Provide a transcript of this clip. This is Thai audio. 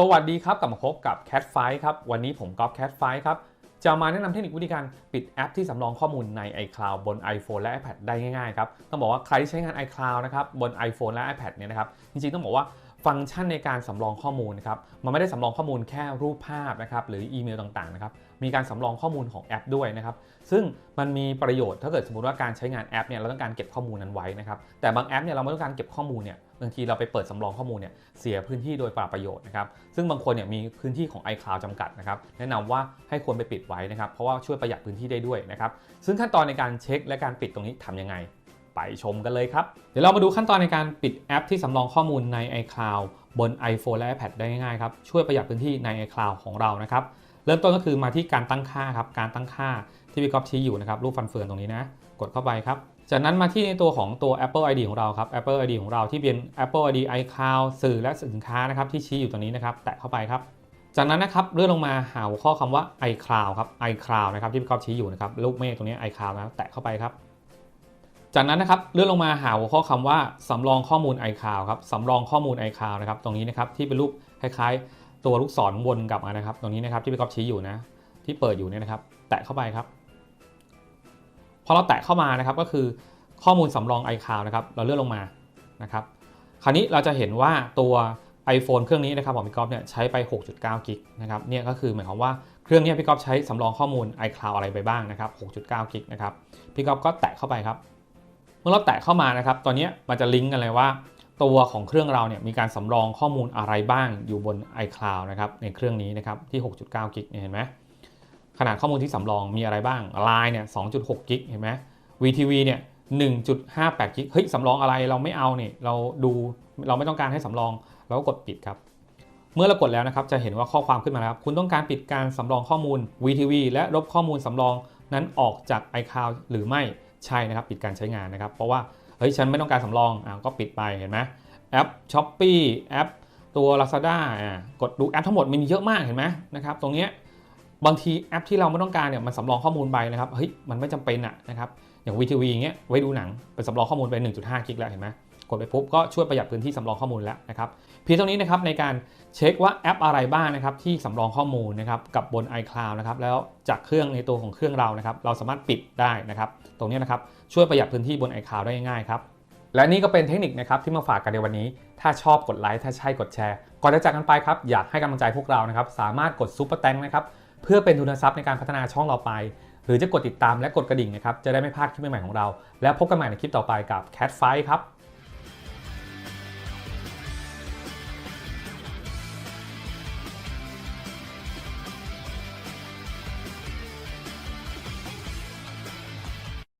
สวัสดีครับกลับมาพบกับ Cat f i ครับวันนี้ผมก๊อฟ Cat f i ครับจะมาแนะนำเทคนิควิธีการปิดแอปที่สำรองข้อมูลใน iCloud บน iPhone และ iPad ได้ง่ายๆครับต้องบอกว่าใครที่ใช้งาน iCloud นะครับบน iPhone และ iPad เนี่ยนะครับจริงๆต้องบอกว่า ฟังก์ชันในการสำรองข้อมูลนะครับมันไม่ได้สำรองข้อมูลแค่รูปภาพนะครับหรืออีเมลต่างๆนะครับมีการสำรองข้อมูลของแอปด้วยนะครับซึ่งมันมีประโยชน์ถ้าเกิดสมมติว่าการใช้งานแอปเนี่ยเราต้องการเก็บข้อมูลนั้นไว้นะครับแต่บางแอปเนี่ยเราไม่ต้องการเก็บข้อมูลเนี่ยบางทีเราไปเปิดสำรองข้อมูลเนี่ยเสียพื้นที่โดยเปล่าประโยชน์นะครับซึ่งบางคนเนี่ยมีพื้นที่ของ iCloud จำกัดนะครับแนะนำว่าให้ควรไปปิดไว้นะครับเพราะว่าช่วยประหยัดพื้นที่ได้ด้วยนะครับซึ่งขั้นตอนในการเช็คและการปิดตรงนี้ทำยังไง ไปชมกันเลยครับ เดี๋ยวเรามาดูขั้นตอนในการปิดแอปที่สำรองข้อมูลใน iCloud บน iPhone และ iPad ได้ง่ายๆครับ ช่วยประหยัดพื้นที่ใน iCloud ของเรานะครับ เริ่มต้นก็คือมาที่การตั้งค่าครับ การตั้งค่าที่พี่ก๊อฟชี้อยู่นะครับ รูปฟันเฟืองตรงนี้นะ กดเข้าไปครับ จากนั้นมาที่ในตัวของตัว Apple ID ของเราครับ Apple ID ของเราที่เป็น Apple ID iCloud สื่อและสินค้านะครับที่ชี้อยู่ตรงนี้นะครับ แตะเข้าไปครับ จากนั้นนะครับเลื่อนลงมาหาหัวข้อคำว่า iCloud ครับ iCloud นะครับที่พี่ก๊อฟชี้อยู่นะครับ รูปเมฆตรงนี้ iCloud นะครับแตะเข้าไปครับ จากนั้นนะครับเลื่อนลงมาหาหัวข้อคำว่าสำรองข้อมูล iCloud ครับสำรองข้อมูล iCloud นะครับตรงนี้นะครับที่เป็นรูปคล้ายๆ ตัวลูกศรวนกลับมานะครับ ตรงนี้นะครับที่พี่ก๊อฟชี้อยู่นะ ที่เปิดอยู่เนี่ยนะครับ แตะเข้าไปครับ พอเราแตะเข้ามานะครับก็คือข้อมูลสำรอง iCloud นะครับเราเลื่อนลงมานะครับคราวนี้เราจะเห็นว่าตัว iPhone เครื่องนี้นะครับของพี่ก๊อฟเนี่ยใช้ไป 6.9 กิกนะครับเนี่ยก็คือหมายความว่าเครื่องนี้พี่ก๊อฟใช้สำรองข้อมูล iCloud อะไรไปบ้างนะครับ 6.9 กิกนะครับพี่ก๊อฟก็แตะเข้าไปครับ มื่อเราแตะเข้ามานะครับตอนนี้มันจะลิงก์กันเลยว่า ตัวของเครื่องเราเนี่ยมีการสำรองข้อมูลอะไรบ้างอยู่บน iCloud นะครับในเครื่องนี้นะครับที่ 6.9 กิกเนี่ยเห็นไหมขนาดข้อมูลที่สำรองมีอะไรบ้าง Line เนี่ย 2.6 กิกเห็นไหม VTV เนี่ย 1.58 กิกเฮ้ยสำรองอะไรเราไม่เอาเนี่ยเราดูเราไม่ต้องการให้สำรองเราก็กดปิดครับเมื่อเรากดแล้วนะครับจะเห็นว่าข้อความขึ้นมาแล้วครับคุณต้องการปิดการสำรองข้อมูล VTV และลบข้อมูลสำรองนั้นออกจาก iCloud หรือไม่ ใช่นะครับ ปิดการใช้งานนะครับ เพราะว่าเฮ้ยฉันไม่ต้องการสำรองอ่าก็ปิดไปเห็นไหมแอป s h อ p e e แอปตัว Lazada อ่ากดดูแอปทั้งหมดมันมีเยอะมากเห็นไหมนะครับตรงเนี้ยบางทีแอปที่เราไม่ต้องการเนี่ยมันสำรองข้อมูลไปนะครับเฮ้ยมันไม่จำเป็นอะนะครับอย่าง VTV อย่างเงี้ยไว้ดูหนังเป็นสำรองข้อมูลไป 1.5 กิกแล้วเห็นไหม กดไปปุ๊บก็ช่วยประหยัดพื้นที่สำรองข้อมูลแล้วนะครับเพียงเท่านี้นะครับในการเช็คว่าแอปอะไรบ้างนะครับที่สำรองข้อมูลนะครับกับบน iCloud นะครับแล้วจากเครื่องในตัวของเครื่องเรานะครับเราสามารถปิดได้นะครับตรงนี้นะครับช่วยประหยัดพื้นที่บน iCloud ได้ง่ายครับและนี่ก็เป็นเทคนิคนะครับที่มาฝากกันในวันนี้ ถ้าชอบกดไลค์ถ้าใช่กดแชร์ก่อนจะจากกันไปครับอยากให้กำลังใจพวกเรานะครับสามารถกดซุปเปอร์แตงนะครับเพื่อเป็นทุนทรัพย์ในการพัฒนาช่องเราไป หรือจะกดติดตามและกดกระดิ่งนะครับจะได้ไม่พลาดคลิปใหม่ๆของเรา แล้วพบกันใหม่ในคลิปต่อไปกับ Cat Fight ครับ